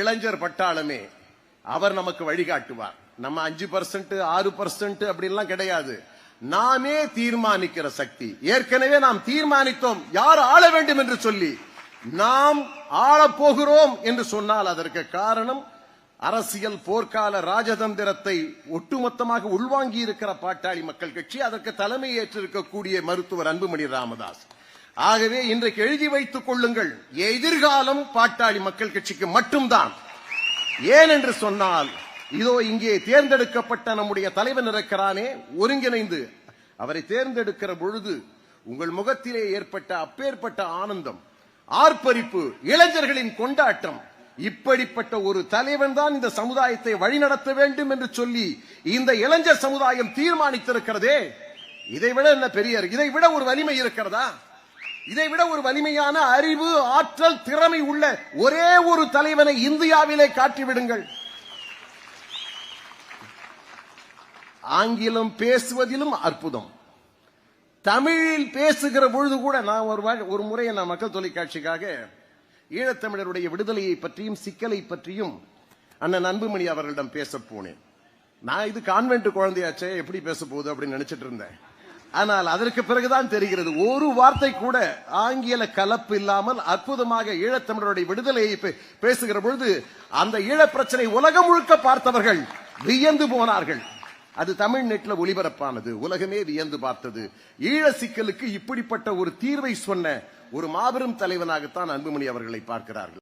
இளைஞர் பட்டாளமே அவர் நமக்கு வழிகாட்டுவார். நம்ம அஞ்சு பர்சன்ட் ஆறு பர்சன்ட் அப்படின்லாம் கிடையாது. நாமே தீர்மானிக்கிற சக்தி. ஏற்கனவே நாம் தீர்மானித்தோம். யார் ஆள வேண்டும் என்று சொல்லி நாம் ஆளப்போகிறோம் என்று சொன்னால் அதற்கு காரணம் அரசியல் போர்க்கால ராஜதந்திரத்தை ஒட்டுமொத்தமாக உள்வாங்கி இருக்கிற பாட்டாளி மக்கள் கட்சி அதற்கு தலைமை ஏற்றிருக்கக்கூடிய மருத்துவர் அன்புமணி ராமதாஸ். ஆகவே இன்றைக்கு எழுதி வைத்துக் கொள்ளுங்கள். எதிர்காலம் பாட்டாளி மக்கள் கட்சிக்கு மட்டும்தான். ஏன் என்று சொன்னால் இதோ இங்கே தேர்ந்தெடுக்கப்பட்ட நம்முடைய தலைவன் இருக்கிறானே ஒருங்கிணைந்து அவரை தேர்ந்தெடுக்கிற பொழுது உங்கள் முகத்திலே ஏற்பட்ட அப்பேற்பட்ட ஆனந்தம் ஆர்ப்பரிப்பு இளைஞர்களின் கொண்டாட்டம் இப்படிப்பட்ட ஒரு தலைவன் தான் இந்த சமுதாயத்தை வழிநடத்த வேண்டும் என்று சொல்லி இந்த இளைஞர் சமுதாயம் தீர்மானித்திருக்கிறதே. இதை விட என்ன பெரிய இதை விட ஒரு வலிமை இருக்கிறதா? இதை விட ஒரு வலிமையான அறிவு ஆற்றல் திறமை உள்ள ஒரே ஒரு தலைவனை இந்தியாவிலே காட்டிவிடுங்கள். ஆங்கிலம் பேசுவதிலும் அற்புதம். தமிழில் பேசுகிற பொழுது கூட நான் ஒரு ஒரு முறை நான் மக்கள் தொலைக்காட்சிக்காக ஈழத்தமிழருடைய விடுதலையை பற்றியும் சிக்கலை பற்றியும் அண்ணன் அன்புமணி அவர்களிடம் பேச போனேன். நான் இது கான்வென்ட் குழந்தையாச்சே எப்படி பேச போகுது அப்படின்னு நினைச்சிட்டு இருந்தேன். ஆனால் அதற்கு பிறகுதான் தெரிகிறது. ஒரு வார்த்தை கூட ஆங்கில கலப்பு இல்லாமல் அற்புதமாக ஈழத்தமிழருடைய விடுதலையை பே- பேசுகிற பொழுது அந்த ஈழப் பிரச்சனை உலகம் முழுக்க பார்த்தவர்கள் வியந்து போனார்கள். அது தமிழ் நெட்ல ஒளிபரப்பானது. உலகமே வியந்து பார்த்தது. ஈழ சிக்கலுக்கு இப்படிப்பட்ட ஒரு தீர்வை சொன்ன ஒரு மாபெரும் தலைவனாகத்தான் அன்புமணி அவர்களை பார்க்கிறார்கள்.